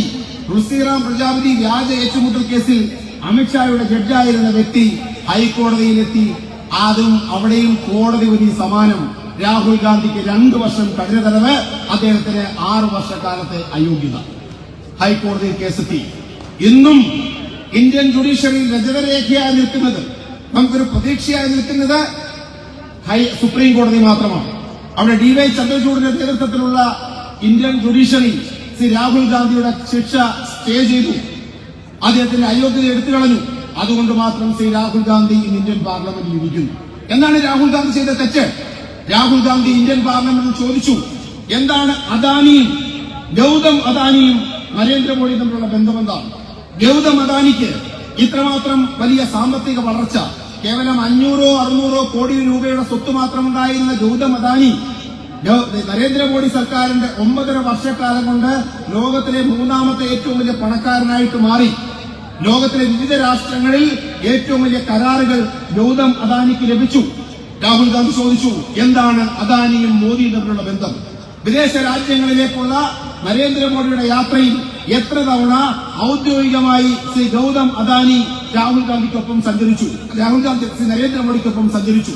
Speaker 1: തുളസിറാം പ്രജാപതി വ്യാജ ഏറ്റുമുട്ടൽ കേസിൽ അമിത്ഷായുടെ ജഡ്ജായിരുന്ന വ്യക്തി ഹൈക്കോടതിയിലെത്തി. അതും അവിടെയും കോടതി വിധി സമാനം. രാഹുൽ ഗാന്ധിക്ക് രണ്ടു വർഷം കഠിന തടവ് അദ്ദേഹത്തിന് ആറു വർഷക്കാലത്തെ അയോഗ്യത. ഹൈക്കോടതിയിൽ കേസെത്തി. ഇന്നും ഇന്ത്യൻ ജുഡീഷ്യറിയിൽ രജതരേഖയായി നിൽക്കുന്നത് നമുക്കൊരു പ്രതീക്ഷയായി നിൽക്കുന്നത് സുപ്രീം കോടതി മാത്രമാണ്. അവിടെ ഡി വൈ ചന്ദ്രചൂഡിന്റെ നേതൃത്വത്തിലുള്ള ഇന്ത്യൻ ജുഡീഷ്യറി ശ്രീ രാഹുൽ ഗാന്ധിയുടെ ശിക്ഷ സ്റ്റേ ചെയ്തു. അദ്ദേഹത്തിന്റെ അയോഗ്യത എടുത്തു കളഞ്ഞു. അതുകൊണ്ട് മാത്രം ശ്രീ രാഹുൽ ഗാന്ധി ഇന്ന് ഇന്ത്യൻ പാർലമെന്റിൽ ഇരിക്കുന്നു. എന്നാണ് രാഹുൽ ഗാന്ധി ചെയ്ത തെറ്റ്? രാഹുൽ ഗാന്ധി ഇന്ത്യൻ പാർലമെന്റിൽ ചോദിച്ചു എന്താണ് അദാനിയും ഗൗതം അദാനിയും നരേന്ദ്രമോദി തമ്മിലുള്ള ബന്ധമെന്താണ് ഗൗതം അദാനിക്ക് ഇത്രമാത്രം വലിയ സാമ്പത്തിക വളർച്ച കേവലം അഞ്ഞൂറോ അറുന്നൂറോ കോടി രൂപയുടെ സ്വത്ത് മാത്രമുണ്ടായിരുന്ന ഗൗതം അദാനി നരേന്ദ്രമോദി സർക്കാരിന്റെ ഒമ്പതര വർഷക്കാലം കൊണ്ട് ലോകത്തിലെ മൂന്നാമത്തെ ഏറ്റവും വലിയ പണക്കാരനായിട്ട് മാറി. ലോകത്തിലെ വിവിധ രാഷ്ട്രങ്ങളിൽ ഏറ്റവും വലിയ കരാറുകൾ ഗൗതം അദാനിക്ക് ലഭിച്ചു. രാഹുൽ ഗാന്ധി ചോദിച്ചു എന്താണ് അദാനിയും മോദിയും തമ്മിലുള്ള ബന്ധം? വിദേശ രാജ്യങ്ങളിലേക്കുള്ള നരേന്ദ്രമോദിയുടെ യാത്രയിൽ എത്ര തവണ ഔദ്യോഗികമായി ശ്രീ ഗൗതം അദാനി രാഹുൽ ഗാന്ധിക്കൊപ്പം സഞ്ചരിച്ചു? രാഹുൽ ഗാന്ധി ശ്രീ നരേന്ദ്രമോദിക്കൊപ്പം സഞ്ചരിച്ചു.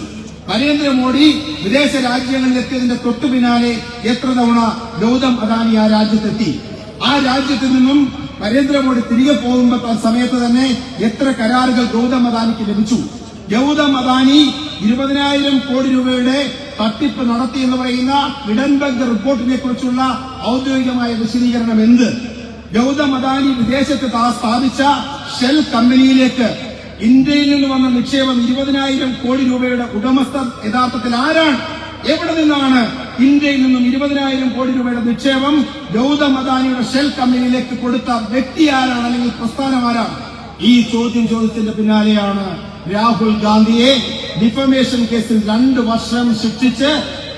Speaker 1: നരേന്ദ്രമോദി വിദേശ രാജ്യങ്ങളിലെത്തിയതിന്റെ തൊട്ടു പിന്നാലെ എത്ര തവണ ഗൗതം അദാനി ആ രാജ്യത്തെത്തി. ആ രാജ്യത്ത് നിന്നും നരേന്ദ്രമോദി തിരികെ പോകുമ്പോൾ സമയത്ത് തന്നെ എത്ര കരാറുകൾ ഗൗതം അദാനിക്ക് ലഭിച്ചു. ഗൗതം അദാനി ഇരുപതിനായിരം കോടി രൂപയുടെ തട്ടിപ്പ് നടത്തി എന്ന് പറയുന്ന ഇഡൻബർഗ് റിപ്പോർട്ടിനെ കുറിച്ചുള്ള ഔദ്യോഗികമായ വിശദീകരണം എന്ത്? ഗൗതം അദാനി വിദേശത്ത് സ്ഥാപിച്ച ഷെൽ കമ്പനിയിലേക്ക് ഇന്ത്യയിൽ നിന്ന് വന്ന നിക്ഷേപം ഇരുപതിനായിരം കോടി രൂപയുടെ ഉടമസ്ഥ യഥാർത്ഥത്തിൽ ആരാണ്? എവിടെ നിന്നാണ് ഇന്ത്യയിൽ നിന്നും ഇരുപതിനായിരം കോടി രൂപയുടെ നിക്ഷേപം ഗൗതം അദാനിയുടെ ഷെൽ കമ്പനിയിലേക്ക് കൊടുത്ത വ്യക്തി ആരാണ് അല്ലെങ്കിൽ പ്രസ്ഥാനം ആരാണ്? ഈ ചോദ്യം ചോദിച്ചതിന്റെ പിന്നാലെയാണ് രാഹുൽ ഗാന്ധിയെ ഡിഫമേഷൻ കേസിൽ രണ്ട് വർഷം ശിക്ഷിച്ച്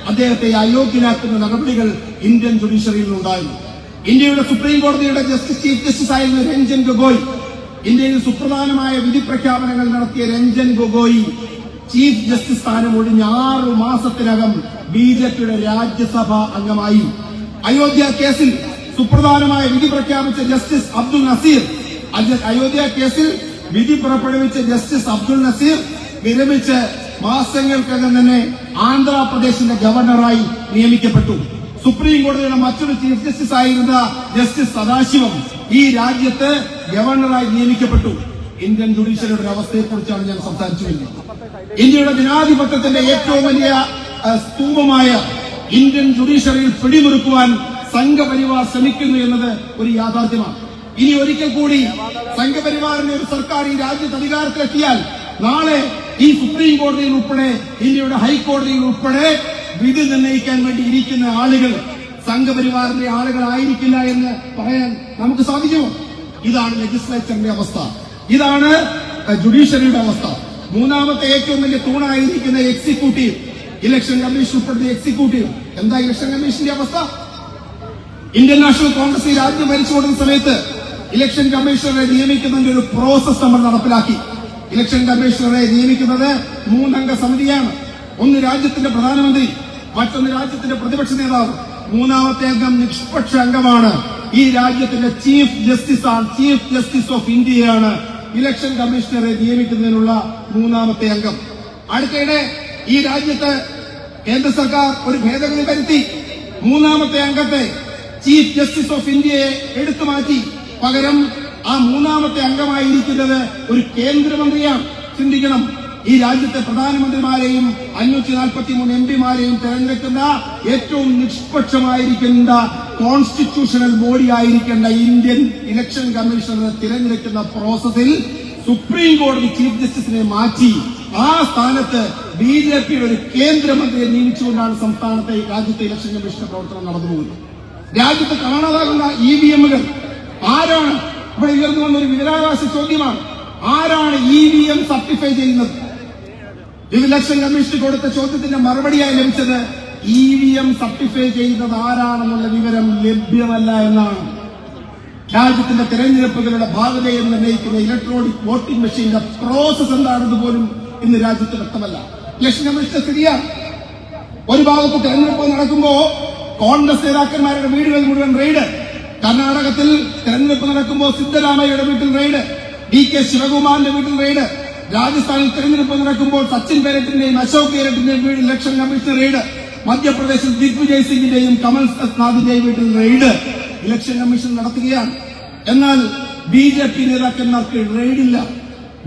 Speaker 1: അദ്ദേഹത്തെ അയോഗ്യനാക്കുന്ന നടപടികൾ ഇന്ത്യൻ ജുഡീഷ്യറിയിൽ ഉണ്ടായിരുന്നു ഇന്ത്യയുടെ സുപ്രീം കോടതിയുടെ ജസ്റ്റിസ് ചീഫ് ജസ്റ്റിസ് ആയിരുന്ന രഞ്ജൻ ഗൊഗോയ് ഇന്ത്യയിൽ സുപ്രധാനമായ വിധി പ്രഖ്യാപനങ്ങൾ നടത്തിയ രഞ്ജൻ ഗൊഗോയ് ചീഫ് ജസ്റ്റിസ് സ്ഥാനം ഒഴിഞ്ഞ് ആറു മാസത്തിനകം ബി ജെ പിയുടെ രാജ്യസഭാ അംഗമായി. അയോധ്യ കേസിൽ സുപ്രധാനമായ വിധി പ്രഖ്യാപിച്ച ജസ്റ്റിസ് അബ്ദുൽ നസീർ അയോധ്യ കേസിൽ വിധി പുറപ്പെടുവിച്ച ജസ്റ്റിസ് അബ്ദുൽ നസീർ വിരമിച്ച് മാസങ്ങൾക്കകം തന്നെ ആന്ധ്രാപ്രദേശിന്റെ ഗവർണറായി നിയമിക്കപ്പെട്ടു. സുപ്രീം കോടതിയുടെ മറ്റൊരു ചീഫ് ജസ്റ്റിസ് ആയിരുന്ന ജസ്റ്റിസ് സദാശിവം ഈ രാജ്യത്ത് ഗവർണറായി നിയമിക്കപ്പെട്ടു. ഇന്ത്യൻ ജുഡീഷ്യറിയുടെ ഒരു അവസ്ഥയെക്കുറിച്ചാണ് ഞാൻ സംസാരിച്ചു വരുന്നത് ഇന്ത്യയുടെ ജനാധിപത്യത്തിന്റെ ഏറ്റവും വലിയ സ്തൂപമായ ഇന്ത്യൻ ജുഡീഷ്യറിയിൽ പിടിമുറുക്കുവാൻ സംഘപരിവാർ ശ്രമിക്കുന്നു എന്നത് ഒരു യാഥാർത്ഥ്യമാണ്. ഇനി ഒരിക്കൽ കൂടി സംഘപരിവാറിന്റെ ഒരു സർക്കാർ ഈ രാജ്യത്ത് അധികാരത്തിലെത്തിയാൽ നാളെ ഈ സുപ്രീം കോടതിയിൽ ഉൾപ്പെടെ ഇന്ത്യയുടെ ഹൈക്കോടതിയിൽ ഉൾപ്പെടെ വിധി നിർണയിക്കാൻ വേണ്ടി ഇരിക്കുന്ന ആളുകൾ സംഘപരിവാറിന്റെ ആളുകളായിരിക്കില്ല എന്ന് പറയാൻ നമുക്ക് സാധിക്കുമോ? ഇതാണ് ലെജിസ്ലേച്ചറിന്റെ അവസ്ഥ. ഇതാണ് ജുഡീഷ്യറിയുടെ അവസ്ഥ. മൂന്നാമത്തെ ഏറ്റവും വലിയ തൂണായിരിക്കുന്ന എക്സിക്യൂട്ടീവ് ഇലക്ഷൻ കമ്മീഷൻ ഉൾപ്പെടുന്ന എക്സിക്യൂട്ടീവ് എന്താ ഇലക്ഷൻ കമ്മീഷന്റെ അവസ്ഥ? ഇന്ത്യൻ നാഷണൽ കോൺഗ്രസ് ഈ രാജ്യം ഭരിച്ചു കൊടുക്കുന്ന സമയത്ത് ഇലക്ഷൻ കമ്മീഷണറെ നിയമിക്കുന്നതിന്റെ ഒരു പ്രോസസ് നമ്മൾ നടപ്പിലാക്കി. ഇലക്ഷൻ കമ്മീഷണറെ നിയമിക്കുന്നത് മൂന്നംഗ സമിതിയാണ്. ഒന്ന് രാജ്യത്തിന്റെ പ്രധാനമന്ത്രി മറ്റൊന്ന് രാജ്യത്തിന്റെ പ്രതിപക്ഷ നേതാവ്. മൂന്നാമത്തെ അംഗം നിഷ്പക്ഷ അംഗമാണ് ഈ രാജ്യത്തിന്റെ ചീഫ് ജസ്റ്റിസ് ആണ്. ചീഫ് ജസ്റ്റിസ് ഓഫ് ഇന്ത്യയാണ് ഇലക്ഷൻ കമ്മീഷണറെ നിയമിക്കുന്നതിനുള്ള മൂന്നാമത്തെ അംഗം. അടുത്തിടെ ഈ രാജ്യത്ത് കേന്ദ്ര സർക്കാർ ഒരു ഭേദഗതി വരുത്തി. മൂന്നാമത്തെ അംഗത്തെ ചീഫ് ജസ്റ്റിസ് ഓഫ് ഇന്ത്യയെ എടുത്തു മാറ്റി. പകരം ആ മൂന്നാമത്തെ അംഗമായിരിക്കുന്നത് ഒരു കേന്ദ്രമന്ത്രിയാണ്. ചിന്തിക്കണം. ഈ രാജ്യത്തെ പ്രധാനമന്ത്രിമാരെയും അഞ്ഞൂറ്റി നാൽപ്പത്തി മൂന്ന് എം പിമാരെയും തെരഞ്ഞെടുക്കുന്ന ഏറ്റവും നിഷ്പക്ഷമായിരിക്കേണ്ട കോൺസ്റ്റിറ്റ്യൂഷണൽ ബോഡി ആയിരിക്കേണ്ട ഇന്ത്യൻ ഇലക്ഷൻ കമ്മീഷണറെ തിരഞ്ഞെടുക്കുന്ന പ്രോസസ്സിൽ സുപ്രീം കോടതി ചീഫ് ജസ്റ്റിസിനെ മാറ്റി ആ സ്ഥാനത്ത് ബി ജെ പിയുടെ ഒരു കേന്ദ്രമന്ത്രിയെ നിയമിച്ചുകൊണ്ടാണ് സംസ്ഥാനത്തെ രാജ്യത്തെ ഇലക്ഷൻ കമ്മീഷന്റെ പ്രവർത്തനം നടന്നുപോകുന്നത് രാജ്യത്ത് കാണാതാകുന്ന ഇ വി എമ്മുകൾ ആരാണ്? ഇവിടെ ഉയർന്നു വന്ന ഒരു വിവരാവകാശ ചോദ്യമാണ്. ആരാണ് ഇ വി എം സർട്ടിഫൈ ചെയ്യുന്നത്? ഇലക്ഷൻ കമ്മീഷന് കൊടുത്ത ചോദ്യത്തിന്റെ മറുപടിയായി ലഭിച്ചത് ഇ വി എം സർട്ടിഫൈ ചെയ്യുന്നത് ആരാണെന്നുള്ള വിവരം ലഭ്യമല്ല എന്നാണ്. രാജ്യത്തിന്റെ തെരഞ്ഞെടുപ്പുകളുടെ ഭാഗതയെ നിർണയിക്കുന്ന ഇലക്ട്രോണിക് വോട്ടിംഗ് മെഷീന്റെ പ്രോസസ് എന്താണെന്ന് പോലും ഇന്ന് രാജ്യത്ത് വ്യക്തമല്ല. ഇലക്ഷൻ കമ്മീഷന്റെ സ്ഥിതിയാണ് ഒരു ഭാഗത്ത് തെരഞ്ഞെടുപ്പ് നടക്കുമ്പോ കോൺഗ്രസ് നേതാക്കന്മാരുടെ വീടുകൾ മുഴുവൻ റെയ്ഡ്. കർണാടകത്തിൽ തെരഞ്ഞെടുപ്പ് നടക്കുമ്പോൾ സിദ്ധരാമയ്യയുടെ വീട്ടിൽ റെയ്ഡ്. ഡി കെ ശിവകുമാറിന്റെ വീട്ടിൽ റെയ്ഡ്. രാജസ്ഥാനിൽ തെരഞ്ഞെടുപ്പ് നടക്കുമ്പോൾ സച്ചിൻ പൈലറ്റിന്റെയും അശോക് ഗെഹ്ലോട്ടിന്റെയും വീട് ഇലക്ഷൻ കമ്മീഷൻ റെയ്ഡ്. മധ്യപ്രദേശിൽ ദിഗ്വിജയ് സിംഗിന്റെയും കമൽ നാഥിന്റെയും വീട്ടിൽ റെയ്ഡ്. ഇലക്ഷൻ കമ്മീഷൻ നടത്തുകയാണ്. എന്നാൽ ബി ജെ പി നേതാക്കന്മാർക്ക് റെയ്ഡില്ല.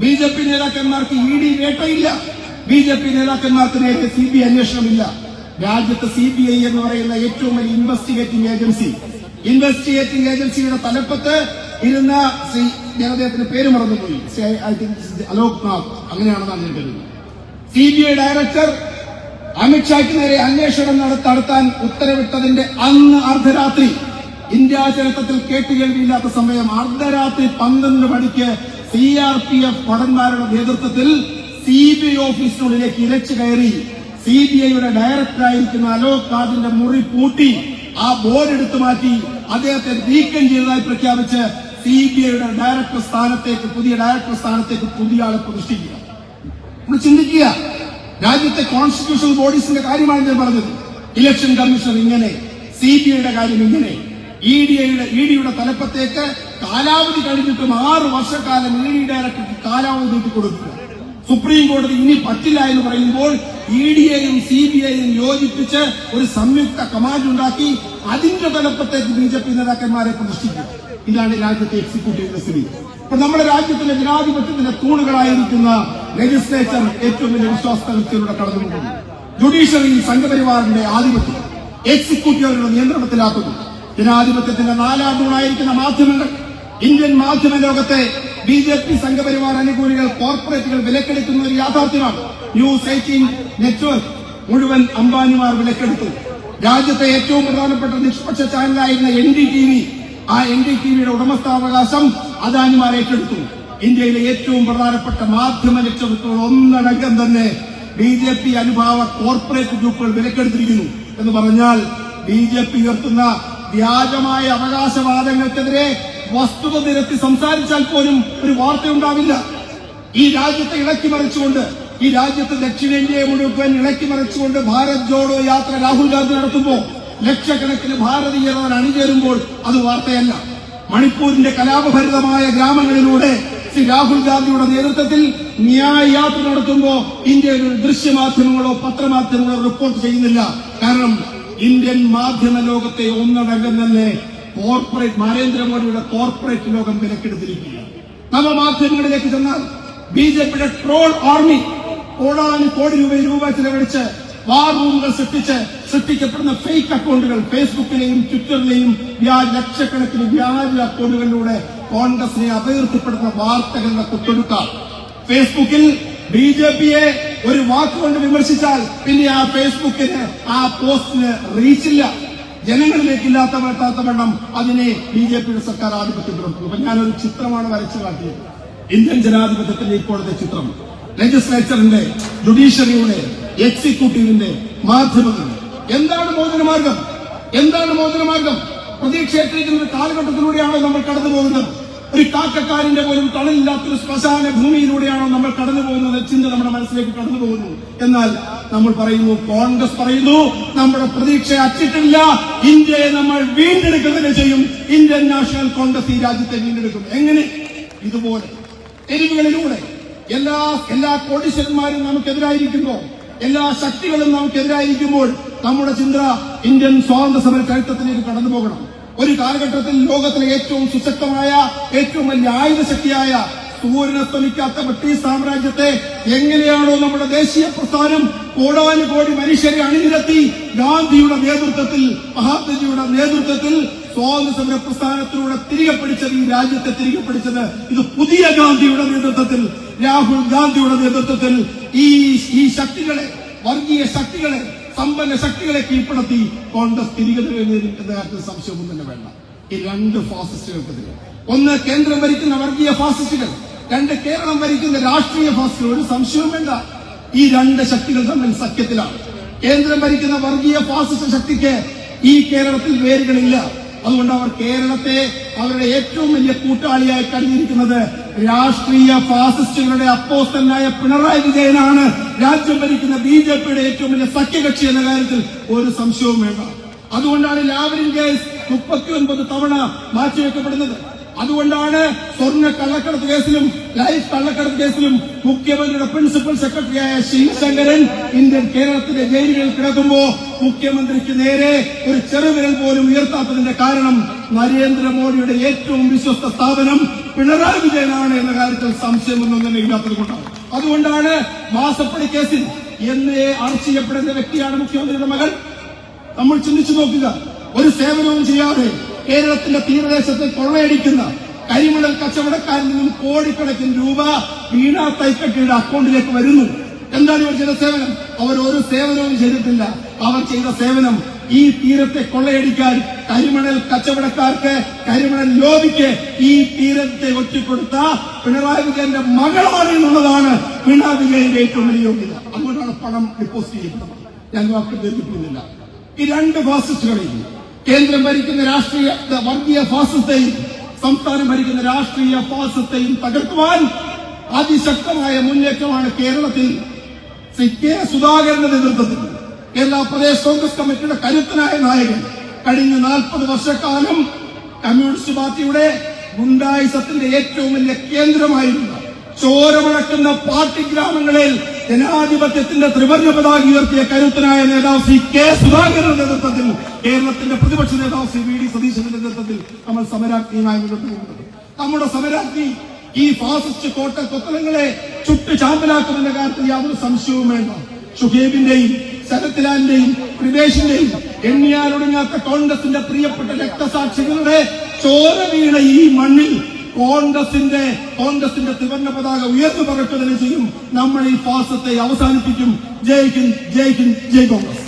Speaker 1: ബി ജെ പി നേതാക്കന്മാർക്ക് ഇ ഡി വേട്ടയില്ല. ബി ജെ പി നേതാക്കന്മാർക്ക് നേരെ സി ബി അന്വേഷണമില്ല. രാജ്യത്ത് സി ബി ഐ എന്ന് പറയുന്ന ഏറ്റവും വലിയ ഇൻവെസ്റ്റിഗേറ്റിംഗ് ഏജൻസി ഇൻവെസ്റ്റിഗേറ്റിംഗ് ഏജൻസിയുടെ തലപ്പത്ത് ഇരുന്ന ഞാൻ അദ്ദേഹത്തിന്റെ പേര് മറന്നുപോയി. ഐ തിങ്ക് അലോക് നാഥ് അങ്ങനെയാണെന്നാണ് ഞാൻ കരുതുന്നത്. സി ബി ഐ ഡയറക്ടർ അമിത്ഷായ്ക്ക് നേരെ അന്വേഷണം നട- നടത്താൻ ഉത്തരവിട്ടതിന്റെ അന്ന് അർദ്ധരാത്രി ഇന്ത്യ ചരിത്രത്തിൽ കേട്ടുകേൾവിയില്ലാത്ത സമയം അർദ്ധരാത്രി പന്ത്രണ്ട് മണിക്ക് സി ആർ പി എഫ് ഭടന്മാരുടെ നേതൃത്വത്തിൽ സി ബി ഐ ഓഫീസിനുള്ളിലേക്ക് ഇരച്ചു കയറി സി ബി ഐയുടെ ഡയറക്ടറായിരിക്കുന്ന അലോക് നാഥിന്റെ മുറി പൂട്ടി ആ ബോർഡ് എടുത്തു മാറ്റി അദ്ദേഹത്തെ നീക്കം ചെയ്തതായി പ്രഖ്യാപിച്ച് സി ബി ഐയുടെ ഡയറക്ടർ സ്ഥാനത്തേക്ക് പുതിയ ഡയറക്ടർ സ്ഥാനത്തേക്ക് പുതിയ ആളെ പ്രതിഷ്ഠിക്കുക. നമ്മൾ ചിന്തിക്കുക രാജ്യത്തെ കോൺസ്റ്റിറ്റ്യൂഷണൽ ബോഡീസിന്റെ കാര്യമാണ് ഞാൻ പറഞ്ഞത്. ഇലക്ഷൻ കമ്മീഷൻ ഇങ്ങനെ സി ബി ഐയുടെ കാര്യം ഇങ്ങനെ ഇ ഡി ഐയുടെ ഇ ഡിയുടെ തലപ്പത്തേക്ക് കാലാവധി കഴിഞ്ഞിട്ടും ആറ് വർഷക്കാലം ഇ ഡി ഡയറക്ടർക്ക് കാലാവധി നീട്ടി കൊടുക്കുക. സുപ്രീം കോടതി ഇനി പറ്റില്ല എന്ന് പറയുമ്പോൾ ഇ ഡിയെയും സി ബി ഐയും യോജിപ്പിച്ച് ഒരു സംയുക്ത കമാൻഡ് ഉണ്ടാക്കി അതിന്റെ തലപ്പത്തേക്ക് ബി ജെ പി നേതാക്കന്മാരെ പ്രതിഷ്ഠിക്കും. ഇതാണ് രാജ്യത്തെ എക്സിക്യൂട്ടീവ് സ്ഥിതി. അപ്പൊ നമ്മുടെ രാജ്യത്തിന്റെ ജനാധിപത്യത്തിന്റെ തൂണുകളായിരിക്കുന്ന ലെജിസ്ലേച്ചർ ഏറ്റവും വലിയ വിശ്വാസത്തിലൂടെ കടന്നുപോകുന്നു. ജുഡീഷ്യറിയിൽ സംഘപരിവാറിന്റെ ആധിപത്യം എക്സിക്യൂട്ടീവുകളുടെ നിയന്ത്രണത്തിലാക്കുന്നു ജനാധിപത്യത്തിന്റെ നാലാം തൂണായിരിക്കുന്ന മാധ്യമങ്ങൾ ഇന്ത്യൻ മാധ്യമ ലോകത്തെ ബി ജെ പി സംഘപരിവാർ അനുകൂലികൾ കോർപ്പറേറ്റുകൾ വിലക്കെടുക്കുന്ന ഒരു യാഥാർത്ഥ്യമാണ്. ന്യൂസ് എയ്റ്റീൻ നെറ്റ്വർക്ക് മുഴുവൻ അംബാനിമാർ വിലക്കെടുത്തു. രാജ്യത്തെ ഏറ്റവും പ്രധാനപ്പെട്ട നിഷ്പക്ഷ ചാനലായിരുന്ന എൻ ഡി ടി വി ആ എൻ ഡി ടി വിയുടെ ഉടമസ്ഥാവകാശം അദാനിമാർ ഏറ്റെടുത്തു. ഇന്ത്യയിലെ ഏറ്റവും പ്രധാനപ്പെട്ട മാധ്യമ ലക്ഷ്യത്തോട് ഒന്നടങ്കം തന്നെ ബി ജെ പി അനുഭാവ കോർപ്പറേറ്റ് ഗ്രൂപ്പുകൾ വിലക്കെടുത്തിരിക്കുന്നു എന്ന് പറഞ്ഞാൽ ബി ജെ പി ഉയർത്തുന്ന വ്യാജമായ അവകാശവാദങ്ങൾക്കെതിരെ വസ്തുത നിരത്തി സംസാരിച്ചാൽ പോലും ഒരു വാർത്തയുണ്ടാവില്ല ഈ രാജ്യത്തെ ഇളക്കി മറിച്ചുകൊണ്ട് ഈ രാജ്യത്ത് ദക്ഷിണേന്ത്യയെ മുഴുവൻ ഇളക്കി മറിച്ചുകൊണ്ട് ഭാരത് ജോഡോ യാത്ര രാഹുൽ ഗാന്ധി നടത്തുമ്പോൾ ലക്ഷക്കണക്കിന് ഭാരതീയർ അണിചേരുമ്പോൾ അത് വാർത്തയല്ല. മണിപ്പൂരിന്റെ കലാപഭരിതമായ ഗ്രാമങ്ങളിലൂടെ ശ്രീ രാഹുൽ ഗാന്ധിയുടെ നേതൃത്വത്തിൽ ന്യായ യാത്ര നടത്തുമ്പോൾ ഇന്ത്യയിൽ ദൃശ്യമാധ്യമങ്ങളോ പത്രമാധ്യമങ്ങളോ റിപ്പോർട്ട് ചെയ്യുന്നില്ല. കാരണം ഇന്ത്യൻ മാധ്യമ ലോകത്തെ ഒന്നടങ്കം തന്നെ കോർപ്പറേറ്റ് നരേന്ദ്രമോദിയുടെ കോർപ്പറേറ്റ് ലോകം വിലക്കെടുത്തിരിക്കുകയാണ്. നവമാധ്യമങ്ങളിലേക്ക് ചെന്നാൽ ബി ജെ പിയുടെ ട്രോൾ ആർമി കോടാനു കോടി രൂപ രൂപ ചെലവഴിച്ച് വാർ റൂമുകൾ സൃഷ്ടിച്ച് സൃഷ്ടിക്കപ്പെടുന്ന ഫേക്ക് അക്കൗണ്ടുകൾ ഫേസ്ബുക്കിലെയും ട്വിറ്ററിലെയും ലക്ഷക്കണക്കിന് വ്യാജ അക്കൗണ്ടുകളിലൂടെ കോൺഗ്രസിനെ അപകീർത്തിപ്പെടുന്ന വാർത്തകളുടെ കുത്തൊടുക്കാം ഫേസ്ബുക്കിൽ ബി ജെ പിയെ ഒരു വാക്കുകൊണ്ട് വിമർശിച്ചാൽ പിന്നെ ആ ഫേസ്ബുക്കിന് ആ പോസ്റ്റിന് റീച്ചില്ല. ജനങ്ങളിലേക്ക് ഇല്ലാത്ത വേണ്ടാത്ത വണ്ണം അതിനെ ബി ജെ പിയുടെ സർക്കാർ ആധിപത്യം പുറത്തു അപ്പൊ ഞാനൊരു ചിത്രമാണ് വരച്ചു കാട്ടിയത്. ഇന്ത്യൻ ജനാധിപത്യത്തിന്റെ ഇപ്പോഴത്തെ ചിത്രം. ലെജിസ്ലേച്ചറിന്റെ ജുഡീഷ്യറിയുടെ എക്സിക്യൂട്ടീവിന്റെ മാധ്യമങ്ങൾ. എന്താണ് മോചനമാർഗം? എന്താണ് മോചനമാർഗം? പ്രതീക്ഷയേറ്റിരിക്കുന്ന കാലഘട്ടത്തിലൂടെയാണോ നമ്മൾ കടന്നു പോകുന്നത് ഒരു കാക്കക്കാരന്റെ പോലും തണലില്ലാത്തൊരു ശ്മശാന ഭൂമിയിലൂടെയാണോ നമ്മൾ കടന്നു പോകുന്നത് ചിന്ത നമ്മുടെ മനസ്സിലേക്ക് കടന്നു പോകുന്നു എന്നാൽ നമ്മൾ പറയുന്നു കോൺഗ്രസ് പറയുന്നു നമ്മുടെ പ്രതീക്ഷ അച്ചിട്ടില്ല. ഇന്ത്യയെ നമ്മൾ വീണ്ടെടുക്കുക ചെയ്യും. ഇന്ത്യൻ നാഷണൽ കോൺഗ്രസ് ഈ രാജ്യത്തെ വീണ്ടെടുക്കും. എങ്ങനെ? ഇതുപോലെ. തെരുവുകളിലൂടെ. എല്ലാ എല്ലാ കോടീശ്വരന്മാരും നമുക്കെതിരായിരിക്കുമ്പോൾ എല്ലാ ശക്തികളും നമുക്കെതിരായിരിക്കുമ്പോൾ നമ്മുടെ ചിന്ത ഇന്ത്യൻ സ്വാതന്ത്ര്യ സമര ചരിത്രത്തിലേക്ക് കടന്നു പോകണം ഒരു കാലഘട്ടത്തിൽ ലോകത്തിലെ ഏറ്റവും സുശക്തമായ ഏറ്റവും വലിയ ആയുധ ശക്തിയായ സൂര്യനസ്തമിക്കാത്ത ബ്രിട്ടീഷ് സാമ്രാജ്യത്തെ എങ്ങനെയാണോ നമ്മുടെ ദേശീയ പ്രസ്ഥാനം കോടാനു കോടി മനുഷ്യരെ അണിനിരത്തി ഗാന്ധിയുടെ നേതൃത്വത്തിൽ മഹാത്മജിയുടെ നേതൃത്വത്തിൽ സ്വാതന്ത്ര്യ സമര പ്രസ്ഥാനത്തിലൂടെ തിരികെ പിടിച്ചത് ഈ രാജ്യത്തെ തിരികെ പിടിച്ചത് ഇത് പുതിയ ഗാന്ധിയുടെ നേതൃത്വത്തിൽ രാഹുൽ ഗാന്ധിയുടെ നേതൃത്വത്തിൽ ഈ ഈ ശക്തികളെ വർഗീയ ശക്തികളെ സമ്പന്ന ശക്തികളെ കീഴ്പ്പെടുത്തി കോൺഗ്രസ് തിരികെ എന്ന കാര്യത്തിൽ സംശയമൊന്നും തന്നെ വേണ്ട. ഈ രണ്ട് ഫാസിസ്റ്റുകൾക്കെതിരെ. ഒന്ന് കേന്ദ്രം ഭരിക്കുന്ന വർഗീയ ഫാസിസ്റ്റുകൾ രണ്ട് കേരളം ഭരിക്കുന്ന രാഷ്ട്രീയ ഫാസിസ്റ്റുകൾ. ഒരു സംശയവും വേണ്ട. ഈ രണ്ട് ശക്തികൾ തമ്മിൽ സഖ്യത്തിലാണ്. കേന്ദ്രം ഭരിക്കുന്ന വർഗീയ ഫാസിസ്റ്റ് ശക്തിക്ക് ഈ കേരളത്തിൽ വേരുകളില്ല. അതുകൊണ്ട് അവർ കേരളത്തെ അവരുടെ ഏറ്റവും വലിയ കൂട്ടാളിയായി കരുതിയിരിക്കുന്നത് രാഷ്ട്രീയ ഫാസിസ്റ്റുകളുടെ അപ്പോസ്തനായ പിണറായി വിജയനാണ്. രാജ്യം ഭരിക്കുന്ന ബി ജെ പിയുടെ ഏറ്റവും വലിയ സഖ്യകക്ഷി എന്ന കാര്യത്തിൽ ഒരു സംശയവും വേണ്ട. അതുകൊണ്ടാണ് ലാവലിൻ കേസ് മുപ്പത്തി ഒൻപത് തവണ മാറ്റിവെക്കപ്പെടുന്നത്. അതുകൊണ്ടാണ് സ്വർണ കള്ളക്കടത്ത് കേസിലും ലൈഫ് കള്ളക്കടത്ത് കേസിലും മുഖ്യമന്ത്രിയുടെ പ്രിൻസിപ്പൽ സെക്രട്ടറിയായ ശിവശങ്കരൻ ഇന്ത്യൻ കേരളത്തിലെ ജയിലുകളിൽ കിടക്കുമ്പോ മുഖ്യമന്ത്രിക്ക് നേരെ ഒരു ചെറുവിരൽ പോലും ഉയർത്താത്തതിന്റെ കാരണം നരേന്ദ്രമോദിയുടെ ഏറ്റവും വിശ്വസ്ത സ്ഥാപനം പിണറായി വിജയനാണ് എന്ന കാര്യത്തിൽ സംശയമൊന്നും തന്നെ ഇല്ലാത്തത് കൊണ്ടാണ്. അതുകൊണ്ടാണ് മാസപ്പടി കേസിൽ എന്നേ അറസ്റ്റ് ചെയ്യപ്പെടുന്ന വ്യക്തിയാണ് മുഖ്യമന്ത്രിയുടെ മകൻ. നമ്മൾ ചിന്തിച്ചു നോക്കുക ഒരു സേവനവും ചെയ്യാതെ കേരളത്തിന്റെ തീരദേശത്ത് കൊള്ളയടിക്കുന്ന കരിമണൽ കച്ചവടക്കാരിൽ നിന്നും കോടിക്കണക്കിന് രൂപ വീണാ തൈക്കട്ടിയുടെ അക്കൗണ്ടിലേക്ക് വരുന്നു. എന്താണ് ഇവർ ചെയ്ത സേവനം അവർ ഒരു സേവനവും ചെയ്തിട്ടില്ല. അവർ ചെയ്ത സേവനം ഈ തീരത്തെ കൊള്ളയടിക്കാൻ കരിമണൽ കച്ചവടക്കാർക്ക് കരിമണൽ ലോബിക്ക് ഈ തീരത്തെ ഒറ്റിക്കൊടുത്ത പിണറായി വിജയന്റെ മകളാണ് എന്നുള്ളതാണ് പിണറായി വിജയന്റെ ഏറ്റവും വലിയ യോഗ്യത. അതുകൊണ്ടാണ് പണം ഡിപ്പോസിറ്റ് ചെയ്യപ്പെടുന്നത് ഞാൻ വാക്ക് ദീർഘിപ്പിക്കുന്നില്ല ഈ രണ്ട് ഫാസിസ്റ്റുകളെയും കേന്ദ്രം ഭരിക്കുന്ന രാഷ്ട്രീയ വർഗീയ ഫാസത്തെയും സംസ്ഥാനം ഭരിക്കുന്ന രാഷ്ട്രീയ ഫാസത്തെയും തകർക്കുവാൻ അതിശക്തമായ മുന്നേറ്റമാണ് കേരളത്തിൽ ശ്രീ കെ സുധാകരന്റെ നേതൃത്വത്തിൽ. കേരള പ്രദേശ് കോൺഗ്രസ് കമ്മിറ്റിയുടെ കരുത്തനായ നായകൻ കഴിഞ്ഞ നാൽപ്പത് വർഷക്കാലം കമ്മ്യൂണിസ്റ്റ് പാർട്ടിയുടെ ഗുണ്ടായുസത്തിന്റെ ഏറ്റവും വലിയ കേന്ദ്രമായിരുന്നു ചോരമടക്കുന്ന പാർട്ടി ഗ്രാമങ്ങളിൽ ജനാധിപത്യത്തിന്റെ ത്രിവർണ പതാക ഉയർത്തിയ കരുത്തനായ നേതാവ് സി കെ സുധാകരന്റെ നേതൃത്വത്തിൽ കേരളത്തിന്റെ പ്രതിപക്ഷ നേതാവ് സി വി ഡി സതീശന്റെ നേതൃത്വത്തിൽ നമ്മൾ സമരാജ്ഞിയുമായി നമ്മുടെ സമരാജ്ഞി ഈ ഫാസിസ്റ്റ് കോട്ട കൊത്തലങ്ങളെ ചുട്ടു ചാമ്പലാക്കുമെന്ന കാര്യത്തിൽ യാതൊരു സംശയവും വേണ്ട. ഷുഹേബിന്റെയും ശരത്ലാലിന്റെയും കൃപേഷിന്റെയും എണ്ണിയാലൊടുങ്ങാത്ത കോൺഗ്രസിന്റെ പ്രിയപ്പെട്ട രക്തസാക്ഷികളുടെ ചോര വീണ ഈ മണ്ണിൽ കോൺഗ്രസിന്റെ കോൺഗ്രസിന്റെ ത്രിവർണ പതാക ഉയർന്നു പറക്കുക തന്നെ ചെയ്യും. നമ്മൾ ഈ ഫാസത്തെ അവസാനിപ്പിക്കും. ജയ് ഹിന്ദ് ജയ് ഹിന്ദ് ജയ് കോൺഗ്രസ്.